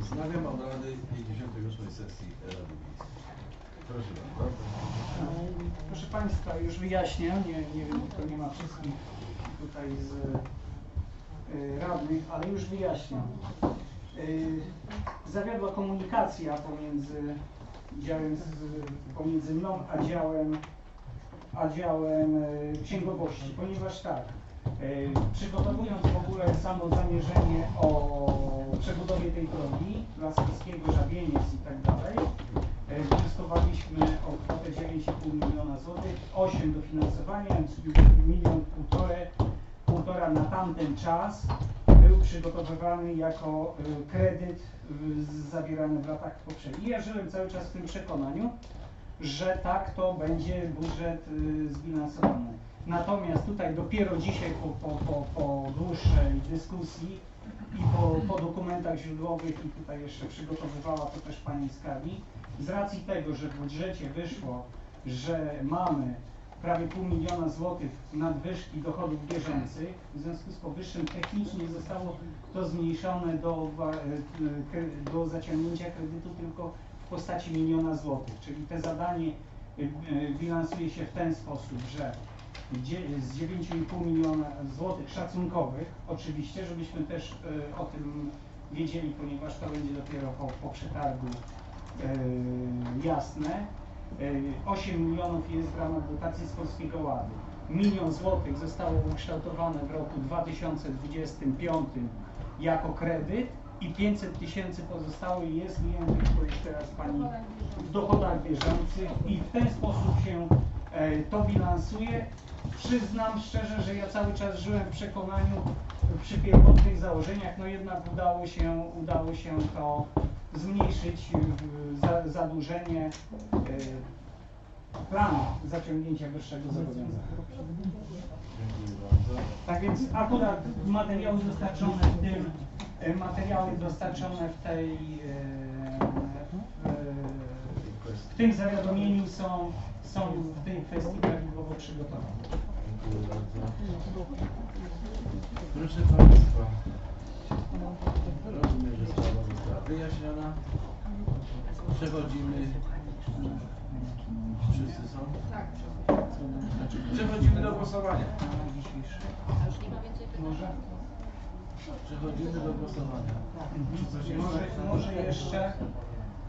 Wznawiam obrady 58 sesji Rady Miejskiej. Proszę bardzo. Proszę Państwa, już wyjaśnię, nie, nie wiem, to nie ma wszystkich tutaj z y, radnych, ale już wyjaśniam. Y, zawiodła komunikacja pomiędzy działem, z, pomiędzy mną a działem, a działem y, księgowości, ponieważ tak, przygotowując w ogóle samo zamierzenie o przebudowie tej drogi, Laskiego, Żabieniec i tak dalej, E, Wnioskowaliśmy o kwotę 9,5 miliona złotych, 8 dofinansowania, już milion półtorej, półtora na tamten czas był przygotowywany jako y, kredyt y, z- zabierany w latach poprzednich. Ja żyłem cały czas w tym przekonaniu, że tak to będzie budżet zbilansowany. Natomiast tutaj dopiero dzisiaj po, po, po, po dłuższej dyskusji i po, po dokumentach źródłowych i tutaj jeszcze przygotowywała to też pani Skali, z racji tego, że w budżecie wyszło, że mamy prawie pół miliona złotych nadwyżki dochodów bieżących, w związku z powyższym technicznie zostało to zmniejszone do, e, kre- do zaciągnięcia kredytu tylko w postaci miliona złotych, czyli te zadanie e, e, bilansuje się w ten sposób, że z 9,5 miliona złotych szacunkowych, oczywiście, żebyśmy też e, o tym wiedzieli, ponieważ to będzie dopiero po, po przetargu e, jasne. E, 8 milionów jest w ramach dotacji z Polskiego Ładu. Milion złotych zostało ukształtowane w roku 2025 jako kredyt i 500 tysięcy pozostałych jest ujętych, to już teraz Pani w dochodach bieżących i w ten sposób się e, to bilansuje. Przyznam szczerze, że ja cały czas żyłem w przekonaniu przy pierwotnych założeniach, no jednak udało się, udało się to zmniejszyć w- za, zadłużenie e, planu zaciągnięcia wyższego zobowiązania. Tak więc akurat materiały dostarczone w tym, e, materiały dostarczone w tej, e, e, w tym zawiadomieniu są, są w tej kwestii prawidłowo przygotowane. Dziękuję bardzo. Proszę Państwa, rozumiem, że sprawa została wyjaśniona. Przechodzimy. Wszyscy są? Tak, Przechodzimy do głosowania. Może, Przechodzimy do głosowania. Czy coś może, jeszcze? może jeszcze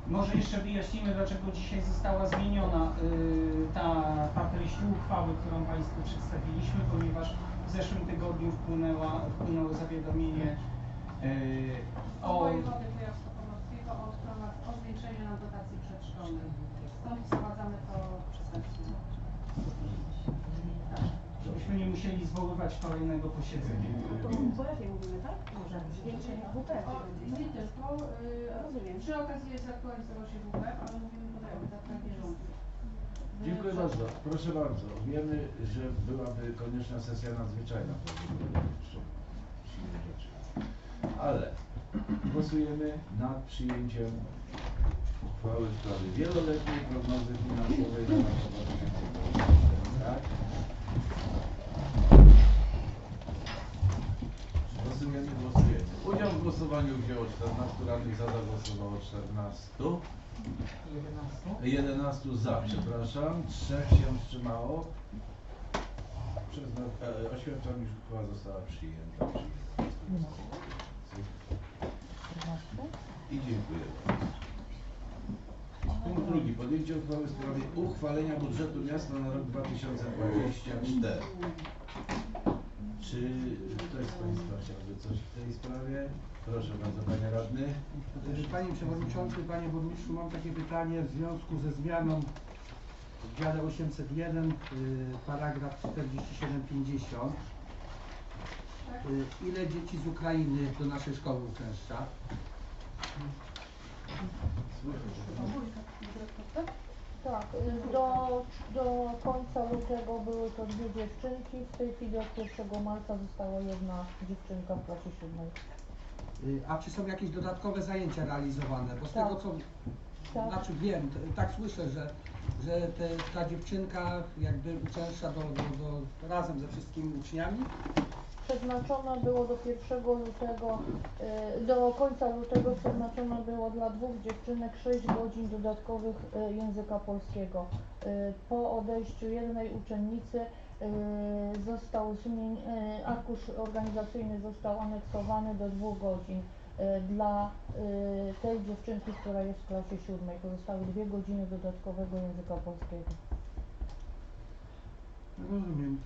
może jeszcze wyjaśnimy, dlaczego dzisiaj została zmieniona y, ta, ta treść uchwały, którą Państwu przedstawiliśmy, ponieważ w zeszłym tygodniu wpłynęła, wpłynęło zawiadomienie y, o o wojewody kujawsko-pomorskiego o, o zwiększeniu nam dotacji przedszkolnej. Stąd wprowadzamy to przestępstwo. żebyśmy nie musieli zwoływać kolejnego posiedzenia. To mówimy, tak? O, nie tylko, y, rozumiem. Przy okazji jest aktualizował się WPF, ale mówimy tutaj o wydatkach bieżących. W Dziękuję przed- bardzo. Proszę bardzo. Wiemy, że byłaby konieczna sesja nadzwyczajna. rzeczy. Ale głosujemy nad przyjęciem uchwały w sprawie wieloletniej prognozy finansowej na rok 2020. Tak? Głosujemy, głosujemy. Udział w głosowaniu wzięło 14 radnych, za zagłosowało 14. 11 za, przepraszam, 3 się wstrzymało. Przyzna, e, oświadczam, iż uchwała została przyjęta. I dziękuję bardzo. Punkt drugi. Podjęcie uchwały w sprawie uchwalenia budżetu miasta na rok 2024. Czy ktoś z Państwa chciałby coś w tej sprawie? Proszę bardzo, Panie Radny. Panie Przewodniczący, Panie Burmistrzu, mam takie pytanie w związku ze zmianą w dziale 801, y, paragraf 4750. Y, Ile dzieci z Ukrainy do naszej szkoły uczęszcza? Tak, y, do, do końca lutego były to dwie dziewczynki, w tej chwili od 1 marca została jedna dziewczynka w klasie siódmej. Y, A czy są jakieś dodatkowe zajęcia realizowane? Bo z Tak. tego co, Tak. znaczy wiem, t- tak słyszę, że, że te, ta dziewczynka jakby uczęszcza do, do, do, razem ze wszystkimi uczniami przeznaczone było do 1 lutego, y, do końca lutego przeznaczone było dla dwóch dziewczynek 6 godzin dodatkowych y, języka polskiego. Y, Po odejściu jednej uczennicy został arkusz organizacyjny został aneksowany do dwóch godzin. Dla tej dziewczynki, która jest w klasie siódmej, pozostały dwie godziny dodatkowego języka polskiego. Rozumiem.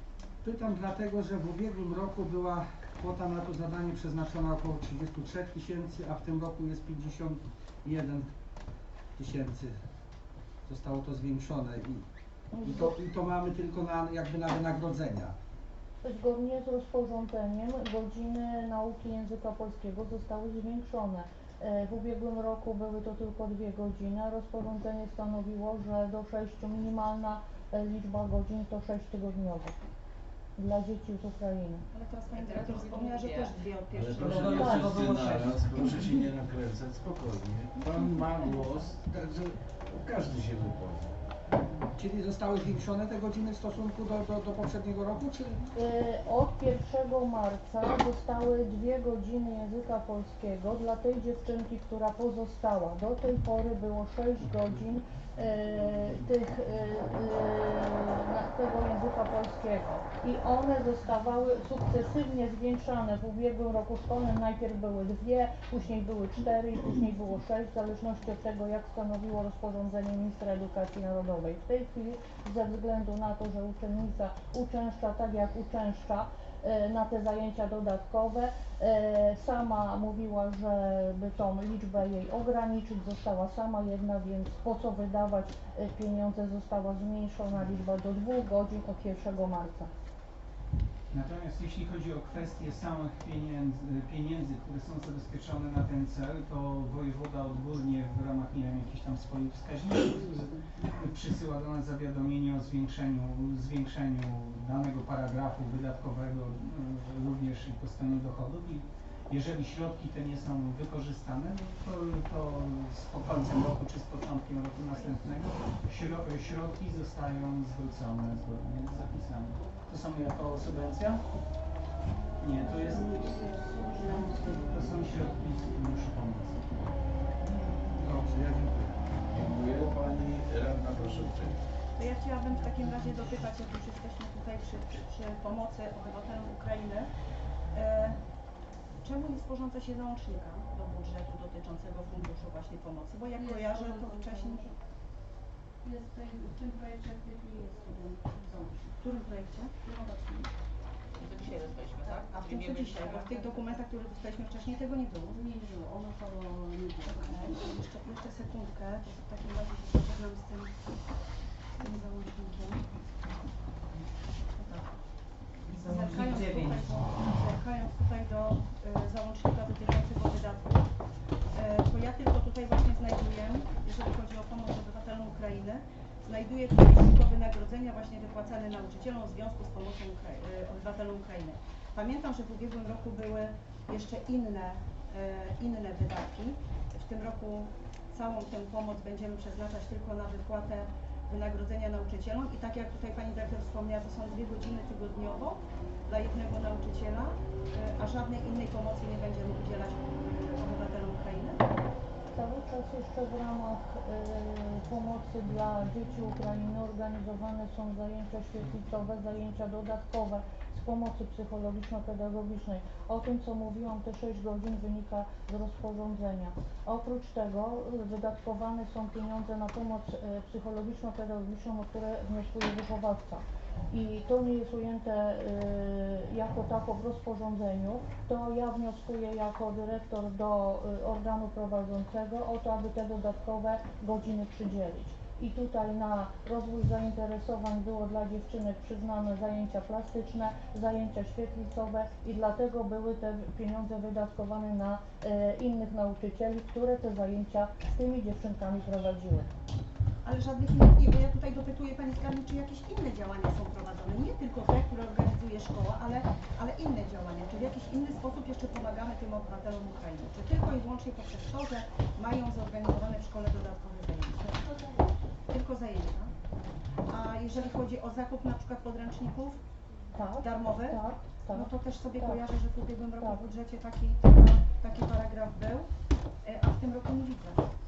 Pytam dlatego, że w ubiegłym roku była kwota na to zadanie przeznaczona około 33 tysięcy, a w tym roku jest 51 tysięcy. Zostało to zwiększone i, i, to, i to mamy tylko na, jakby na wynagrodzenia. Zgodnie z rozporządzeniem godziny nauki języka polskiego zostały zwiększone. E, W ubiegłym roku były to tylko dwie godziny, rozporządzenie stanowiło, że do sześciu minimalna e, liczba godzin to sześć tygodniowych dla dzieci z Ukrainy. Ale teraz pani dyrektor wspomniała, że też dwie od Ale pierwszego proszę nie tak, bo wszyscy było sześć. naraz, proszę się nie nakręcać, spokojnie. Pan ma głos, także każdy się wypowie. Czyli zostały zwiększone te godziny w stosunku do, do, do poprzedniego roku, czy E, Od 1 marca zostały dwie godziny języka polskiego dla tej dziewczynki, która pozostała. Do tej pory było 6 godzin tych, e, e, tego języka polskiego i one zostawały sukcesywnie zwiększane. W ubiegłym roku szkolnym najpierw były dwie, później były cztery i później było sześć, w zależności od tego, jak stanowiło rozporządzenie ministra edukacji narodowej. W tej chwili ze względu na to, że uczennica uczęszcza tak jak uczęszcza e, na te zajęcia dodatkowe, e, sama mówiła, żeby tą liczbę jej ograniczyć, została sama jedna, więc po co wydawać e, pieniądze, została zmniejszona liczba do dwóch godzin od 1 marca. Natomiast jeśli chodzi o kwestie samych pieniędzy, pieniędzy, które są zabezpieczone na ten cel, to wojewoda odgórnie w ramach nie wiem, jakichś tam swoich wskaźników nas zawiadomienie o zwiększeniu, zwiększeniu danego paragrafu wydatkowego y, również i po stronie dochodów i jeżeli środki te nie są wykorzystane, no to, to z końcem roku czy z początkiem roku następnego śro, środki zostają zwrócone zgodnie z zapisami. To są jako subwencja? Nie, to jest. To są środki z funduszu pomocy. Dobrze, ja dziękuję. Dziękuję. Pani radna, proszę uprzejmie. To ja chciałabym w takim razie dopytać, jak już jesteśmy tutaj przy, przy, przy pomocy obywatelom Ukrainy, e, czemu nie sporządza się załącznika do budżetu dotyczącego funduszu właśnie pomocy? Bo jak Jest kojarzę, to wcześniej... Jest w tym projekcie jest student załącznik. W którym projekcie? No właśnie. To dzisiaj dostaliśmy, tak? A w tym co dzisiaj, bo w tych dokumentach, które dostaliśmy wcześniej, tego nie było. Nie było, ono to nie było. Okej, Jeszcze, jeszcze sekundkę, to w takim razie się zapoznam z tym, z tym załącznikiem. Tak. Zerkając tutaj, zerkając tutaj do y, załącznika dotyczącego wydatków, y, to ja tylko tutaj właśnie znajduję, jeżeli chodzi o pomoc Ukrainy, znajduję tutaj tylko wynagrodzenia właśnie wypłacane nauczycielom w związku z pomocą Ukrai- y, obywatelom Ukrainy. Pamiętam, że w ubiegłym roku były jeszcze inne, y, inne wydatki. W tym roku całą tę pomoc będziemy przeznaczać tylko na wypłatę wynagrodzenia nauczycielom i tak jak tutaj Pani Dyrektor wspomniała, to są dwie godziny tygodniowo dla jednego nauczyciela, y, a żadnej innej pomocy nie będziemy udzielać. Czas jeszcze w ramach y, pomocy dla dzieci Ukrainy organizowane są zajęcia świetlicowe, zajęcia dodatkowe z pomocy psychologiczno-pedagogicznej. O tym, co mówiłam, te 6 godzin wynika z rozporządzenia. Oprócz tego y, wydatkowane są pieniądze na pomoc y, psychologiczno-pedagogiczną, o które wnioskuje wychowawca. I to nie jest ujęte y, jako tako w rozporządzeniu, to ja wnioskuję jako dyrektor do y, organu prowadzącego o to, aby te dodatkowe godziny przydzielić. I tutaj na rozwój zainteresowań było dla dziewczynek przyznane zajęcia plastyczne, zajęcia świetlicowe i dlatego były te pieniądze wydatkowane na y, innych nauczycieli, które te zajęcia z tymi dziewczynkami prowadziły. Ale żadnych innych nie, bo ja tutaj dopytuję Pani Skarbnik, czy jakieś inne działania są prowadzone, nie tylko te, które organizuje szkoła, ale, ale inne działania, czy w jakiś inny sposób jeszcze pomagamy tym obywatelom Ukrainy, czy tylko i wyłącznie poprzez to, że mają zorganizowane w szkole dodatkowe zajęcia. Tylko zajęcia. A jeżeli chodzi o zakup na przykład podręczników, Tak. darmowy? Tak, tak. No to też sobie tak. kojarzę, że w ubiegłym roku Tak. w budżecie taki, taki paragraf był, e, a w tym roku nie widzę.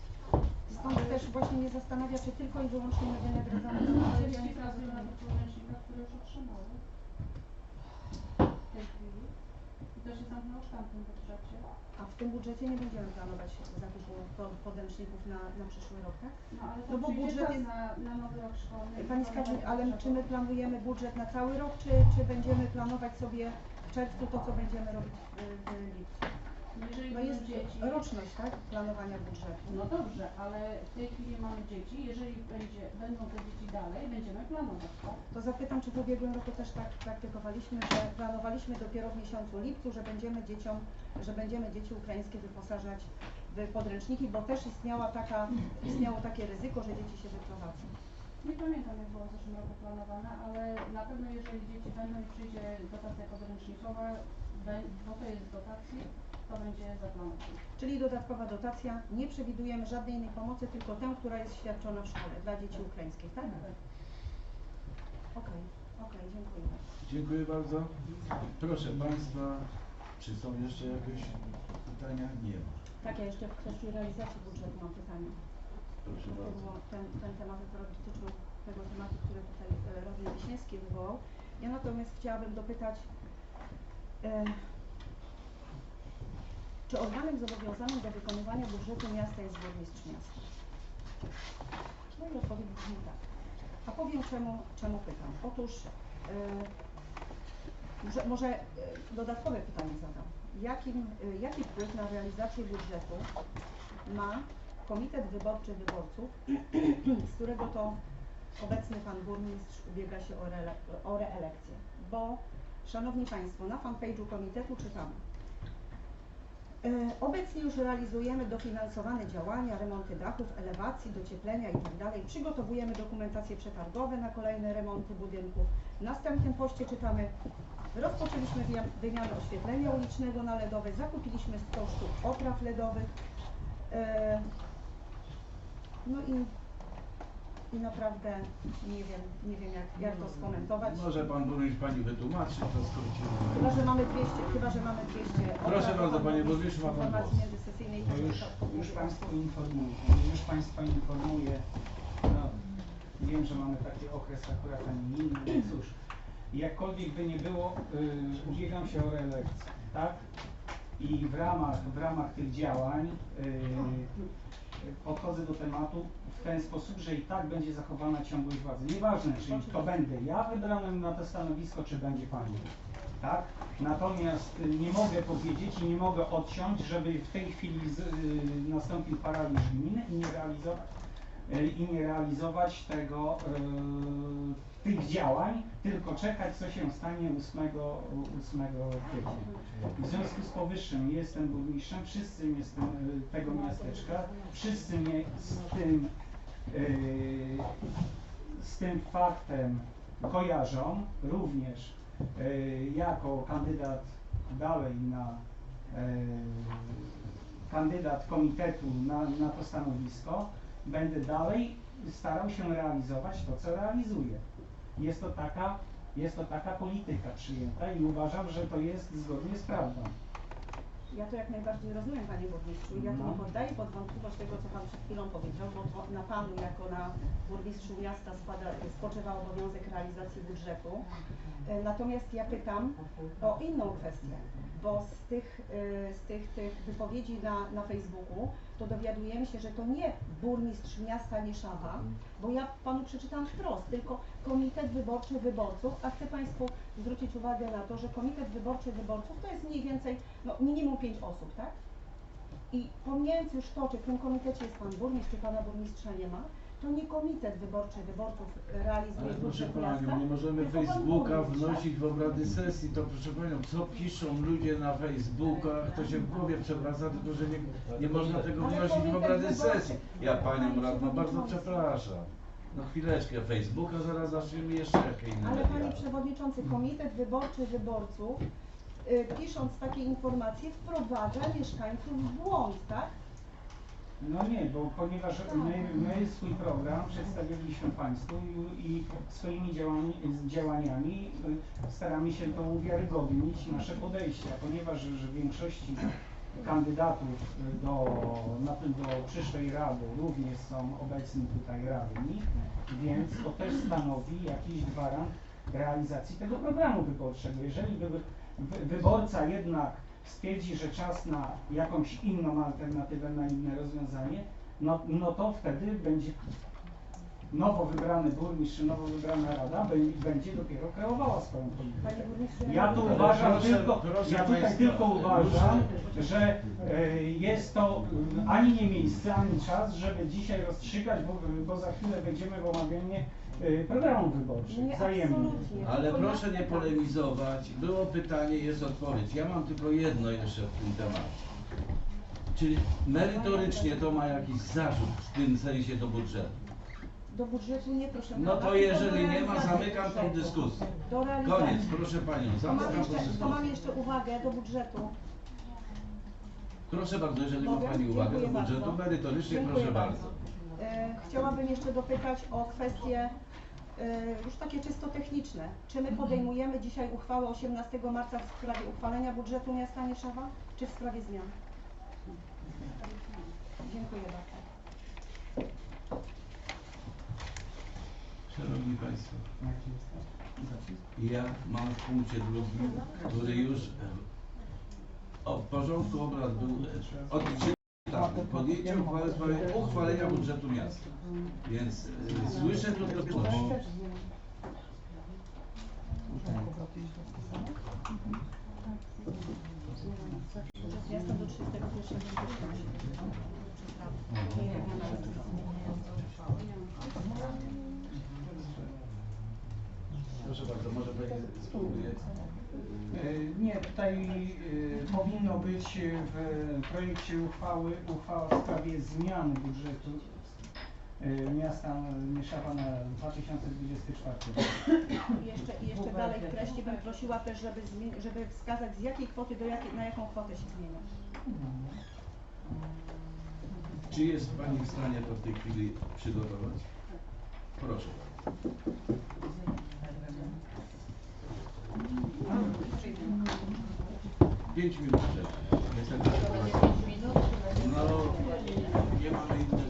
Stąd też właśnie mnie zastanawia, czy tylko i wyłącznie my wynagradzamy nauczycieli, a nie podręcznikach, które już otrzymały. W tej chwili. I to się zamknęło w budżecie. A w tym budżecie nie będziemy planować zakupu po- podręczników na, na przyszły rok, tak? No ale to No bo przyjdzie budżet czas jest- na, na nowy rok szkolny. i Pani Skarbnik, ale czy my planujemy budżet na cały rok, czy, czy będziemy planować sobie w czerwcu to, co będziemy robić w, w lipcu? Jeżeli No będą jest dzieci. roczność, tak? Planowania budżetu. No dobrze, ale w tej chwili mamy dzieci. Jeżeli będzie, będą te dzieci dalej, będziemy planować, tak? To zapytam, czy w ubiegłym roku też tak praktykowaliśmy, że planowaliśmy dopiero w miesiącu lipcu, że będziemy dzieciom, że będziemy dzieci ukraińskie wyposażać w podręczniki, bo też istniała taka, istniało takie ryzyko, że dzieci się wyprowadzą. Nie pamiętam jak było w zeszłym roku planowane, ale na pewno jeżeli dzieci będą i przyjdzie dotacja podręcznikowa, bę- bo to jest z dotacji, to będzie zaplanowane. Czyli dodatkowa dotacja, nie przewidujemy żadnej innej pomocy, tylko tę, która jest świadczona w szkole dla dzieci ukraińskich, tak? Okej, okej, dziękuję bardzo. Dziękuję bardzo. Proszę Państwa, czy są jeszcze jakieś pytania? Nie ma. Tak, ja jeszcze w kwestii realizacji budżetu mam pytanie. Proszę To bardzo. było ten, ten temat akurat dotyczył tego tematu, który tutaj e, Robin Wiśniewski wywołał. Ja natomiast chciałabym dopytać, e, czy organem zobowiązanym do wykonywania budżetu miasta jest burmistrz miasta? No i odpowiedź brzmi tak. A powiem czemu, czemu pytam. Otóż e, może, może e, dodatkowe pytanie zadam. Jakim, e, jaki wpływ na realizację budżetu ma Komitet Wyborczy Wyborców, z którego to obecny Pan Burmistrz ubiega się o, o reelekcję. Bo, Szanowni Państwo, na fanpage'u komitetu czytamy. E, Obecnie już realizujemy dofinansowane działania, remonty dachów, elewacji, docieplenia itd. Przygotowujemy dokumentacje przetargowe na kolejne remonty budynków. W następnym poście czytamy Rozpoczęliśmy wymianę oświetlenia ulicznego na LEDowe, zakupiliśmy 100 sztuk opraw LEDowych. E, no i, i naprawdę nie wiem, nie wiem jak, jak to skomentować. Może Pan Burmistrz Pani wytłumaczy, to skrócimy. Chyba, że mamy 200, chyba, że mamy 200 Proszę opraw, bardzo, to Panie pan Burmistrzu, ma Pan informacji głos. międzysesyjnej, To już, już Państwa informuję, już Państwa informuję. No, wiem, że mamy taki okres akurat, a nie inny, no cóż. Jakkolwiek by nie było, y, ubiegam się o reelekcję, tak? I w ramach, w ramach tych działań y, podchodzę do tematu w ten sposób, że i tak będzie zachowana ciągłość władzy. Nieważne, czy to będę ja wybrany na to stanowisko, czy będzie Pani. Tak? Natomiast nie mogę powiedzieć i nie mogę odciąć, żeby w tej chwili z, y, nastąpił paraliż gminy i nie realizować, y, i nie realizować tego, tych działań, tylko czekać, co się stanie 8, 8 kwietnia. W związku z powyższym jestem burmistrzem, wszyscy tym, y, tego miasteczka, wszyscy mnie z tym, y, z tym faktem kojarzą, również y, jako kandydat dalej na kandydat komitetu na, na to stanowisko, będę dalej starał się realizować to, co realizuję. Jest to taka, jest to taka polityka przyjęta i uważam, że to jest zgodnie z prawdą. Ja to jak najbardziej rozumiem, Panie Burmistrzu. Ja tu No. nie poddaję pod wątpliwość tego, co Pan przed chwilą powiedział, bo to na Panu jako na burmistrzu miasta spada, spoczywa obowiązek realizacji budżetu. E, Natomiast ja pytam o inną kwestię, bo z tych, e, z tych, tych wypowiedzi na, na Facebooku to dowiadujemy się, że to nie burmistrz miasta Nieszawa, bo ja Panu przeczytałam wprost, tylko Komitet Wyborczy Wyborców, a chcę Państwu zwrócić uwagę na to, że Komitet Wyborczy Wyborców to jest mniej więcej no, minimum pięć osób, tak? I pomijając już to, czy w tym komitecie jest Pan Burmistrz, czy Pana Burmistrza nie ma, to nie Komitet Wyborczy Wyborców realizuje Ale proszę Panią, nie możemy tylko pan Facebooka burmistrz, wnosić w obrady sesji. To proszę Panią, co piszą ludzie na Facebookach, to się w głowie przewraca, tylko że nie, nie można tego Ale wnosić w komitet obrady wyborczy- sesji. Ja Panią radną bardzo przepraszam. No chwileczkę, Facebooka zaraz zaczniemy jeszcze jakie inne Ale media. Panie Przewodniczący, Komitet Wyborczy Wyborców, y, pisząc takie informacje, wprowadza mieszkańców w błąd, tak? No nie, bo ponieważ my, my swój program przedstawiliśmy Państwu i, i swoimi działaniami y, staramy się to uwiarygodnić nasze podejście, a ponieważ że większości kandydatów y, do, do przyszłej Rady również są obecni tutaj radni, więc to też stanowi jakiś gwarant realizacji tego programu wyborczego. Jeżeli wy, wy, wyborca jednak stwierdzi, że czas na jakąś inną alternatywę, na inne rozwiązanie, no, no to wtedy będzie nowo wybrany burmistrz nowo wybrana rada będzie dopiero kreowała swoją politykę. Ja tu uważam proszę- tylko, proszę ja tutaj państwa, tylko uważam, że e, jest to ani nie miejsce, ani czas, żeby dzisiaj rozstrzygać, bo, bo za chwilę wejdziemy w omawianie programów wyborczych Nie, wzajemnie. absolutnie. Ale Tylko proszę ja nie polemizować. Było pytanie, jest odpowiedź. Ja mam tylko jedno jeszcze w tym temacie. Czyli merytorycznie to ma jakiś zarzut w tym sensie do budżetu. Do budżetu nie proszę No pana, to tylko jeżeli nie ma, realizacji zamykam tą budżetu. dyskusję. Do realizacji. Koniec, proszę Panią, To mam, zamykam tą jeszcze, to mam dyskusję. jeszcze uwagę do budżetu. Proszę bardzo, jeżeli ma Mogę? Pani uwagę do Dziękuję budżetu bardzo. merytorycznie, Dziękuję proszę bardzo. bardzo. E, chciałabym jeszcze dopytać o kwestie e, już takie czysto techniczne. Czy my podejmujemy dzisiaj uchwałę 18 marca w sprawie uchwalenia budżetu miasta Nieszewa, czy w sprawie zmian? Dziękuję bardzo. Szanowni Państwo, ja mam w punkcie drugim, który już e, o, w porządku obrad był odczytany. Podjęcie uchwały w sprawie uchwalenia budżetu miasta. Więc e, słyszę trudności. Budżet miasta do 31 września. Proszę bardzo, może Pani. E, Nie, tutaj e, powinno być w projekcie uchwały uchwała w sprawie zmiany budżetu e, miasta Mieszawa na 2024 rok. I jeszcze, i jeszcze dalej w treści bym prosiła też, żeby, zmie- żeby wskazać z jakiej kwoty do jakiej, na jaką kwotę się zmienia. Czy jest Pani w stanie to w tej chwili przygotować? Proszę. 5 minut. Jestem No, nie mamy innego.